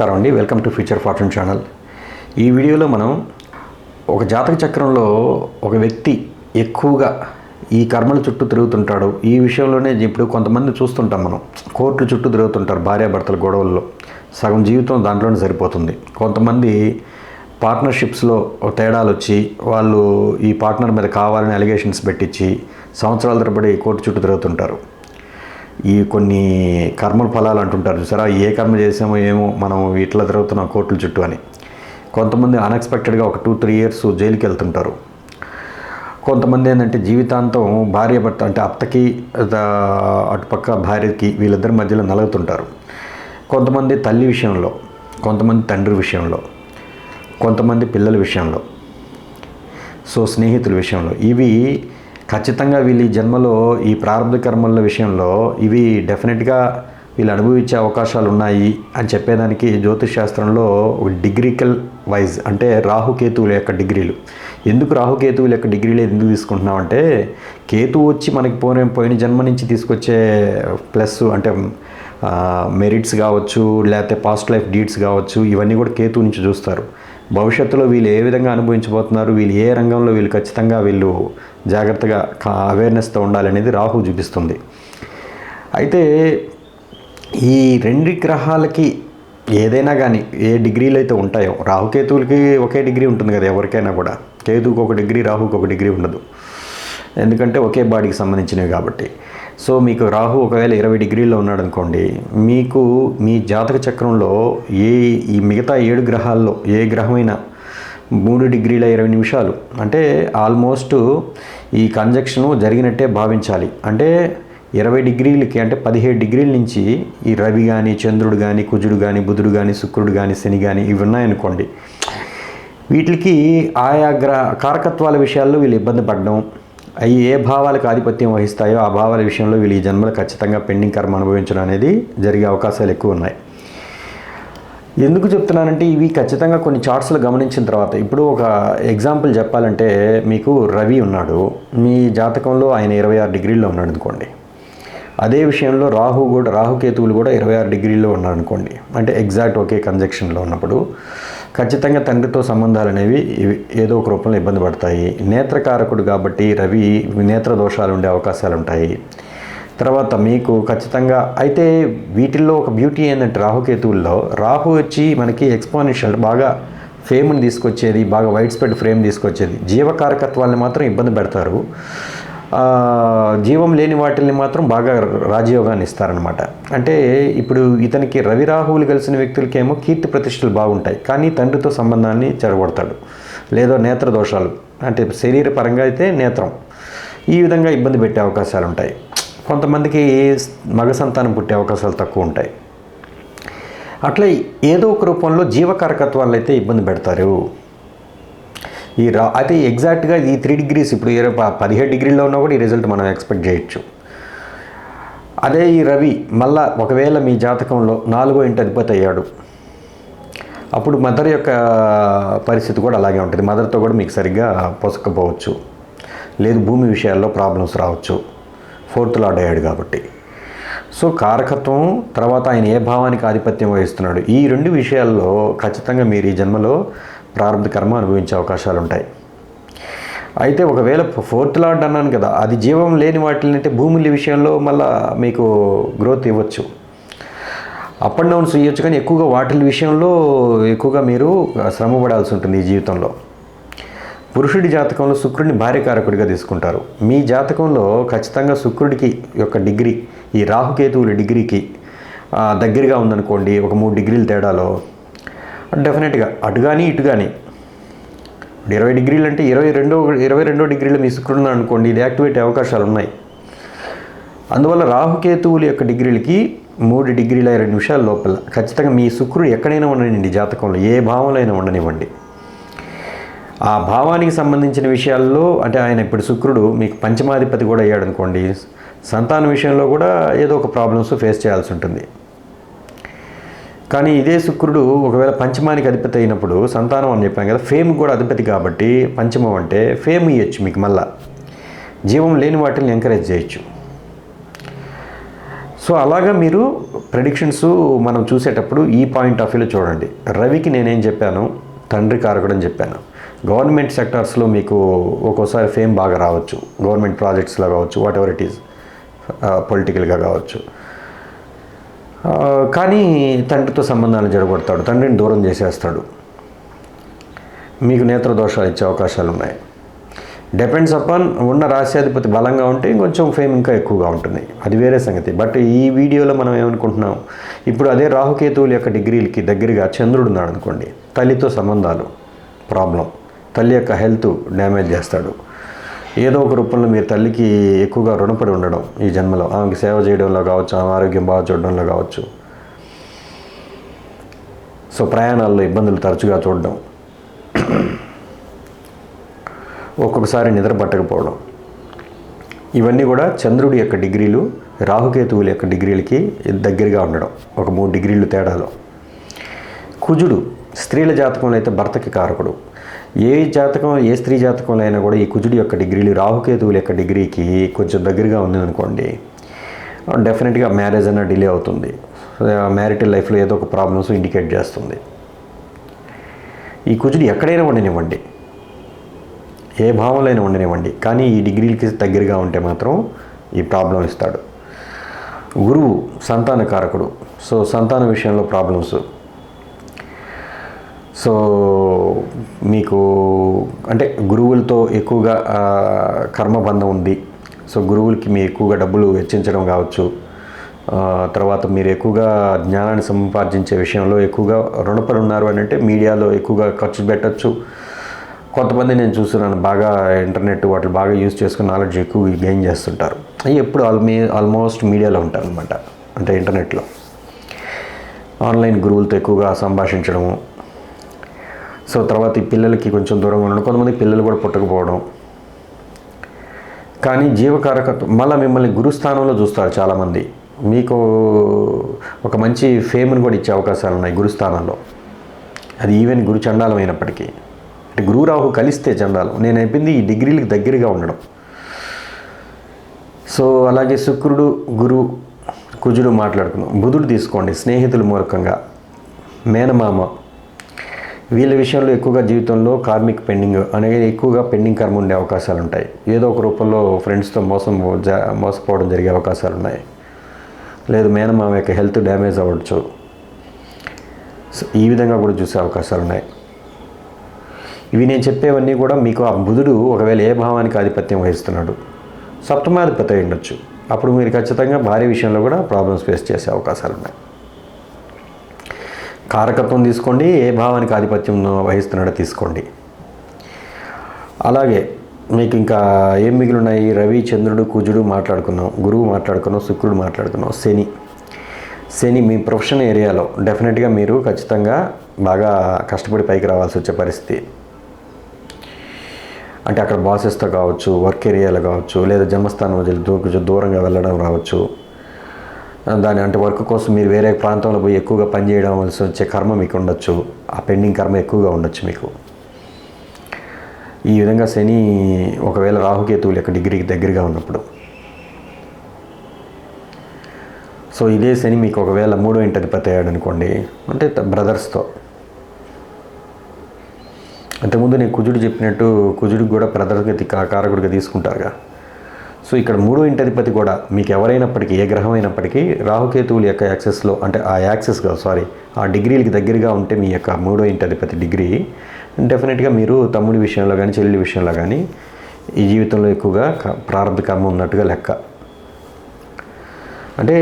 నమస్కారం అండి. Welcome to future fortune channel ఈ వీడియోలో మనం ఒక జాతక చక్రంలో ఒక వ్యక్తి ఎక్కువగా ఈ కర్మల చుట్టూ తిరుగుతుంటాడు. ఈ విషయంలోనే ఇప్పుడు కొంతమంది చూస్తుంటాం మనం. కోర్టుల చుట్టూ తిరుగుతుంటారు భార్యాభర్తల గొడవల్లో. సగం జీవితం దాంట్లోనే సరిపోతుంది. కొంతమంది పార్ట్నర్షిప్స్లో తేడాలు వచ్చి వాళ్ళు ఈ పార్ట్నర్ మీద కావాలని అలిగేషన్స్ పెట్టించి సంవత్సరాల తరబడి కోర్టు చుట్టూ తిరుగుతుంటారు. ఈ కొన్ని కర్మల ఫలాలు అంటుంటారు చూసారా? ఏ కర్మ చేసామో ఏమో మనం ఇట్లా తిరుగుతున్నాం కోర్టుల చుట్టూ అని. కొంతమంది అన్ఎక్స్పెక్టెడ్గా ఒక టూ త్రీ ఇయర్స్ జైలుకి వెళ్తుంటారు. కొంతమంది ఏంటంటే జీవితాంతం భార్య భర్త అంటే అత్తకి అటుపక్క భార్యకి వీళ్ళిద్దరి మధ్యలో నలుగుతుంటారు. కొంతమంది తల్లి విషయంలో కొంతమంది తండ్రి విషయంలో కొంతమంది పిల్లల విషయంలో సో స్నేహితుల విషయంలో ఇవి ఖచ్చితంగా వీళ్ళ ఈ జన్మలో ఈ ప్రారంభ కర్మల విషయంలో ఇవి డెఫినెట్గా వీళ్ళు అనుభవించే అవకాశాలు ఉన్నాయి అని చెప్పేదానికి జ్యోతిష్ శాస్త్రంలో డిగ్రికల్ వైజ్ అంటే రాహుకేతువుల యొక్క డిగ్రీలు. ఎందుకు రాహుకేతువుల యొక్క డిగ్రీలు ఎందుకు తీసుకుంటున్నామంటే కేతువు వచ్చి మనకి పోయిన పోయిన జన్మ నుంచి తీసుకొచ్చే ప్లస్ అంటే మెరిట్స్ కావచ్చు లేకపోతే పాస్ట్ లైఫ్ డీడ్స్ కావచ్చు ఇవన్నీ కూడా కేతువు నుంచి చూస్తారు. భవిష్యత్తులో వీళ్ళు ఏ విధంగా అనుభవించబోతున్నారు వీళ్ళు ఏ రంగంలో వీళ్ళు ఖచ్చితంగా వీళ్ళు జాగ్రత్తగా అవేర్నెస్తో ఉండాలనేది రాహు చూపిస్తుంది. అయితే ఈ రెండు గ్రహాలకి ఏదైనా కానీ ఏ డిగ్రీలు అయితే ఉంటాయో రాహుకేతువులకి ఒకే డిగ్రీ ఉంటుంది కదా ఎవరికైనా కూడా. కేతువుకి ఒక డిగ్రీ రాహుకి ఒక డిగ్రీ ఉండదు. ఎందుకంటే ఒకే బాడీకి సంబంధించినవి కాబట్టి. సో మీకు రాహు ఒకవేళ ఇరవై డిగ్రీల్లో ఉన్నాడు అనుకోండి మీకు మీ జాతక చక్రంలో ఏ ఈ మిగతా ఏడు గ్రహాల్లో ఏ గ్రహమైనా మూడు డిగ్రీల ఇరవై నిమిషాలు అంటే ఆల్మోస్ట్ ఈ కంజక్షను జరిగినట్టే భావించాలి. అంటే ఇరవై డిగ్రీలకి అంటే పదిహేడు డిగ్రీల నుంచి ఈ రవి కానీ చంద్రుడు కానీ కుజుడు కానీ బుధుడు కానీ శుక్రుడు కానీ శని కానీ ఇవి ఉన్నాయనుకోండి వీటికి ఆయా గ్రహ కారకత్వాల విషయాల్లో వీళ్ళు ఇబ్బంది పడడం అవి ఏ భావాలకు ఆధిపత్యం వహిస్తాయో ఆ భావాల విషయంలో వీళ్ళు ఈ జన్మలు ఖచ్చితంగా పెండింగ్ కర్మ అనుభవించడం అనేది జరిగే అవకాశాలు ఎక్కువ ఉన్నాయి. ఎందుకు చెప్తున్నానంటే ఇవి ఖచ్చితంగా కొన్ని చార్ట్స్లో గమనించిన తర్వాత ఇప్పుడు ఒక ఎగ్జాంపుల్ చెప్పాలంటే మీకు రవి ఉన్నాడు మీ జాతకంలో ఆయన ఇరవై ఆరు డిగ్రీల్లో ఉన్నాడు అనుకోండి. అదే విషయంలో రాహు కూడా రాహుకేతువులు కూడా ఇరవై ఆరు డిగ్రీల్లో ఉన్నారు అనుకోండి అంటే ఎగ్జాక్ట్ ఒకే కంజక్షన్లో ఉన్నప్పుడు. ఖచ్చితంగా తండ్రితో సంబంధాలు అనేవి ఏదో ఒక రూపంలో ఇబ్బంది పడతాయి. నేత్రకారకుడు కాబట్టి రవి నేత్ర దోషాలు ఉండే అవకాశాలు ఉంటాయి. తర్వాత మీకు ఖచ్చితంగా అయితే వీటిల్లో ఒక బ్యూటీ ఏంటంటే రాహుకేతువుల్లో రాహు వచ్చి మనకి ఎక్స్పోనెన్షియల్ బాగా ఫేమ్ని తీసుకొచ్చేది బాగా వైడ్ స్ప్రెడ్ ఫ్రేమ్ తీసుకొచ్చేది. జీవకారకత్వాల్ని మాత్రం ఇబ్బంది పెడతారు. జీవం లేని వాటిల్ని మాత్రం బాగా రాజయోగాన్ని ఇస్తారనమాట అంటే ఇప్పుడు ఇతనికి రవి రాహువులు కలిసిన వ్యక్తులకేమో కీర్తి ప్రతిష్టలు బాగుంటాయి. కానీ తండ్రితో సంబంధాన్ని చెడగొడతాడు లేదా నేత్ర దోషాలు. అంటే శరీర పరంగా అయితే నేత్రం. ఈ విధంగా ఇబ్బంది పెట్టే అవకాశాలు ఉంటాయి. కొంతమందికి మగ సంతానం పుట్టే అవకాశాలు తక్కువ ఉంటాయి. అట్లా ఏదో ఒక రూపంలో జీవకారకత్వాలు అయితే ఇబ్బంది పెడతారు. ఈ రా అయితే ఎగ్జాక్ట్గా ఈ త్రీ డిగ్రీస్ ఇప్పుడు ఇరవై పదిహేడు డిగ్రీలో ఉన్నా కూడా ఈ రిజల్ట్ మనం ఎక్స్పెక్ట్ చేయొచ్చు. అదే ఈ రవి మళ్ళా ఒకవేళ మీ జాతకంలో నాలుగో ఇంటి అధిపతి అయ్యాడు అప్పుడు మదర్ యొక్క పరిస్థితి కూడా అలాగే ఉంటుంది. మదర్తో కూడా మీకు సరిగ్గా పొసకపోవచ్చు. లేదు భూమి విషయాల్లో ప్రాబ్లమ్స్ రావచ్చు. ఫోర్త్ లార్డ్ అయ్యాడు కాబట్టి. సో కారకత్వం తర్వాత ఆయన ఏ భావానికి ఆధిపత్యం వహిస్తున్నాడు? ఈ రెండు విషయాల్లో ఖచ్చితంగా మీరు ఈ జన్మలో ప్రారంభ కర్మ అనుభవించే అవకాశాలు ఉంటాయి అయితే ఒకవేళ ఫోర్త్ లార్డ్ అన్నాను కదా అది జీవం లేని వాటిని అంటే భూముల విషయంలో మళ్ళా మీకు గ్రోత్ ఇవ్వచ్చు. అప్ అండ్ డౌన్స్ ఇవ్వచ్చు కానీ ఎక్కువగా వాటి విషయంలో ఎక్కువగా మీరు శ్రమ పడాల్సి ఉంటుంది ఈ జీవితంలో. పురుషుడి జాతకంలో శుక్రుడిని భార్యకారకుడిగా తీసుకుంటారు. మీ జాతకంలో ఖచ్చితంగా శుక్రుడికి యొక్క డిగ్రీ ఈ రాహుకేతువుల డిగ్రీకి దగ్గరగా ఉందనుకోండి ఒక మూడు డిగ్రీల తేడాలో డెఫినెట్గా అటు కానీ ఇటు కానీ ఇరవై డిగ్రీలు అంటే ఇరవై రెండో ఇరవై రెండో డిగ్రీలు మీ శుక్రుడు అనుకోండి ఇది యాక్టివేట్ అవకాశాలు ఉన్నాయి. అందువల్ల రాహుకేతువుల యొక్క డిగ్రీలకి మూడు డిగ్రీల ఇరవై నిమిషాల లోపల ఖచ్చితంగా మీ శుక్రుడు ఎక్కడైనా ఉండనివ్వండి జాతకంలో. ఏ భావంలో అయినా ఉండనివ్వండి. ఆ భావానికి సంబంధించిన విషయాల్లో అంటే ఆయన ఇప్పుడు శుక్రుడు మీకు పంచమాధిపతి కూడా అయ్యాడు అనుకోండి సంతాన విషయంలో కూడా ఏదో ఒక ప్రాబ్లమ్స్ ఫేస్ చేయాల్సి ఉంటుంది. కానీ ఇదే శుక్రుడు ఒకవేళ పంచమానికి అధిపతి అయినప్పుడు సంతానం అని చెప్పాను కదా ఫేమ్ కూడా అధిపతి కాబట్టి పంచమం అంటే ఫేమ్ ఇవ్వచ్చు మీకు మళ్ళా. జీవం లేని వాటిని ఎంకరేజ్ చేయొచ్చు. సో అలాగా మీరు ప్రెడిక్షన్స్ మనం చూసేటప్పుడు ఈ పాయింట్ ఆఫ్ వ్యూలో చూడండి. రవికి నేనేం చెప్పాను? తండ్రి కారకుడు అని చెప్పాను. గవర్నమెంట్ సెక్టార్స్లో మీకు ఒక్కోసారి ఫేమ్ బాగా రావచ్చు. గవర్నమెంట్ ప్రాజెక్ట్స్లో కావచ్చు వాట్ ఎవర్ ఇట్ ఈస్ పొలిటికల్గా కావచ్చు. కానీ తండ్రితో సంబంధాలు జడగొడతాడు. తండ్రిని దూరం చేసేస్తాడు. మీకు నేత్ర దోషాలు ఇచ్చే అవకాశాలు ఉన్నాయి. డిపెండ్స్ అపాన్ ఉన్న రాశ్యాధిపతి బలంగా ఉంటే ఇంకొంచెం ఫేమ్ ఇంకా ఎక్కువగా ఉంటుంది. అది వేరే సంగతి. బట్ ఈ వీడియోలో మనం ఏమనుకుంటున్నాం? ఇప్పుడు అదే రాహుకేతువుల యొక్క డిగ్రీలకి దగ్గరగా చంద్రుడు ఉన్నాడు అనుకోండి తల్లితో సంబంధాలు ప్రాబ్లం తల్లి యొక్క హెల్త్ డ్యామేజ్ చేస్తాడు. ఏదో ఒక రూపంలో మీరు తల్లికి ఎక్కువగా రుణపడి ఉండడం ఈ జన్మలో. ఆమెకి సేవ చేయడంలో కావచ్చు ఆమె ఆరోగ్యం బాగా చూడడంలో కావచ్చు. సో ప్రయాణాల్లో ఇబ్బందులు తరచుగా చూడడం. ఒక్కొక్కసారి నిద్ర పట్టకపోవడం. ఇవన్నీ కూడా చంద్రుడి యొక్క డిగ్రీలు రాహుకేతువుల యొక్క డిగ్రీలకి దగ్గరగా ఉండడం ఒక మూడు డిగ్రీలు తేడాలో. కుజుడు స్త్రీల జాతకంలో అయితే భర్తకి కారకుడు. ఏ జాతకం ఏ స్త్రీ జాతకంలో అయినా కూడా ఈ కుజుడి యొక్క డిగ్రీలు రాహుకేతువుల యొక్క డిగ్రీకి కొంచెం దగ్గరగా ఉంది అనుకోండి డెఫినెట్గా మ్యారేజ్ అన్న డిలే అవుతుంది. మ్యారిటల్ లైఫ్లో ఏదో ఒక ప్రాబ్లమ్స్ ఇండికేట్ చేస్తుంది. ఈ కుజుడు ఎక్కడైనా ఉండనివ్వండి. ఏ భావంలో అయినా ఉండనివ్వండి. కానీ ఈ డిగ్రీలకి దగ్గరగా ఉంటే మాత్రం ఈ ప్రాబ్లం ఇస్తాడు. గురువు సంతాన కారకుడు సో సంతాన విషయంలో ప్రాబ్లమ్స్ సో మీకు అంటే గురువులతో ఎక్కువగా కర్మబంధం ఉంది. సో గురువులకి మీ ఎక్కువగా డబ్బులు వెచ్చించడం కావచ్చు. తర్వాత మీరు ఎక్కువగా జ్ఞానాన్ని సంపాదించే విషయంలో ఎక్కువగా రుణపడి ఉన్నారు అని అంటే మీడియాలో ఎక్కువగా ఖర్చు పెట్టచ్చు. కొంతమంది నేను చూస్తున్నాను బాగా ఇంటర్నెట్ వాటిని బాగా యూజ్ చేసుకుని నాలెడ్జ్ ఎక్కువ గెయిన్ చేస్తుంటారు. అవి ఎప్పుడు ఆల్మీ ఆల్మోస్ట్ మీడియాలో ఉంటారు అనమాట అంటే ఇంటర్నెట్లో. ఆన్లైన్ గురువులతో ఎక్కువగా సంభాషించడము సో తర్వాత ఈ పిల్లలకి కొంచెం దూరంగా ఉండడం. కొంతమంది పిల్లలు కూడా పుట్టకపోవడం. కానీ జీవకారకత్వం మళ్ళీ మిమ్మల్ని గురుస్థానంలో చూస్తారు చాలామంది. మీకు ఒక మంచి ఫేమ్ని కూడా ఇచ్చే అవకాశాలు ఉన్నాయి గురుస్థానంలో. అది ఈవెన్ గురు చండాలం అయినప్పటికీ. అంటే గురురాహు కలిస్తే చండాలం. నేను అయిపోయింది ఈ డిగ్రీలకు దగ్గరగా ఉండడం. సో అలాగే శుక్రుడు గురు కుజుడు మాట్లాడుకున్నాం బుధుడు తీసుకోండి స్నేహితుల మూలకంగా. మేనమామ వీళ్ళ విషయంలో ఎక్కువగా జీవితంలో కార్మిక్ పెండింగ్ అనేది ఎక్కువగా పెండింగ్ కర్మ ఉండే అవకాశాలు ఉంటాయి ఏదో ఒక రూపంలో ఫ్రెండ్స్తో మోసం మోసపోవడం జరిగే అవకాశాలు ఉన్నాయి లేదు మేనమామ యొక్క హెల్త్ డ్యామేజ్ అవ్వచ్చు. సో ఈ విధంగా కూడా చూసే అవకాశాలు ఉన్నాయి ఇవి నేను చెప్పేవన్నీ కూడా మీకు ఆ బుధుడు ఒకవేళ ఏ భావానికి ఆధిపత్యం వహిస్తున్నాడు సప్తమాధిపతి ఉండొచ్చు. అప్పుడు మీరు ఖచ్చితంగా భారీ విషయంలో కూడా ప్రాబ్లమ్స్ ఫేస్ చేసే అవకాశాలు ఉన్నాయి కారకత్వం తీసుకోండి ఏ భావానికి ఆధిపత్యం వహిస్తున్నాడో తీసుకోండి. అలాగే మీకు ఇంకా ఏం మిగిలి ఉన్నాయి రవి చంద్రుడు కుజుడు మాట్లాడుకున్నాం గురువు మాట్లాడుకున్నాం శుక్రుడు మాట్లాడుకున్నాం శని. శని మీ ప్రొఫెషన్ ఏరియాలో డెఫినెట్గా మీరు ఖచ్చితంగా బాగా కష్టపడి పైకి రావాల్సి వచ్చే పరిస్థితి. అంటే అక్కడ బాసెస్తో కావచ్చు వర్క్ ఏరియాలో కావచ్చు లేదా జన్మస్థానం వదిలి దూ- కొంచెం దూరంగా వెళ్ళడం రావచ్చు. దాని అంటే వర్క్ కోసం మీరు వేరే ప్రాంతంలో పోయి ఎక్కువగా పనిచేయడం వలసి వచ్చే కర్మ మీకు ఉండొచ్చు. ఆ పెండింగ్ కర్మ ఎక్కువగా ఉండొచ్చు మీకు. ఈ విధంగా శని ఒకవేళ రాహుకేతువులు యొక్క డిగ్రీకి దగ్గరగా ఉన్నప్పుడు. సో ఇదే శని మీకు ఒకవేళ మూడో ఇంటి అధిపతి అయ్యాడు అనుకోండి అంటే బ్రదర్స్తో. అంతకుముందు నేను కుజుడు చెప్పినట్టు కుజుడికి కూడా బ్రదర్కి కారకుడిగా తీసుకుంటారుగా. సో ఇక్కడ మూడో ఇంటి అధిపతి కూడా మీకు ఎవరైనప్పటికీ ఏ గ్రహం అయినప్పటికీ రాహుకేతువుల యొక్క యాక్సెస్లో అంటే ఆ యాక్సెస్గా సారీ ఆ డిగ్రీలకి దగ్గరగా ఉంటే మీ యొక్క మూడో ఇంటి అధిపతి డిగ్రీ డెఫినెట్గా మీరు తమ్ముడి విషయంలో కానీ చెల్లి విషయంలో కానీ ఈ జీవితంలో ఎక్కువగా క- ప్రారంభ కర్మ ఉన్నట్టుగా లెక్క. అంటే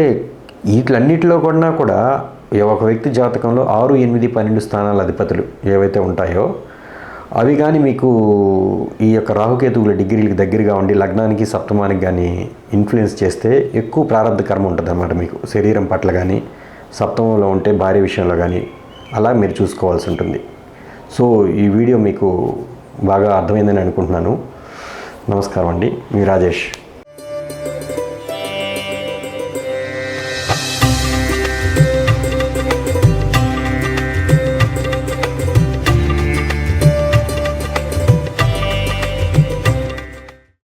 వీటిలన్నిటిలో కూడా కూడా ఒక వ్యక్తి జాతకంలో ఆరు ఎనిమిది పన్నెండు స్థానాల అధిపతులు ఏవైతే ఉంటాయో అవి కానీ మీకు ఈ యొక్క రాహుకేతువుల డిగ్రీలకు దగ్గరగా ఉండి లగ్నానికి సప్తమానికి కానీ ఇన్ఫ్లుయెన్స్ చేస్తే ఎక్కువ ప్రారంభ కర్మ ఉంటుంది అన్నమాట మీకు. శరీరం పట్ల కానీ సప్తమంలో ఉంటే భార్య విషయంలో కానీ అలా మీరు చూసుకోవాల్సి ఉంటుంది. సో ఈ వీడియో మీకు బాగా అర్థమైందని అనుకుంటున్నాను. నమస్కారం అండి. మీ రాజేష్.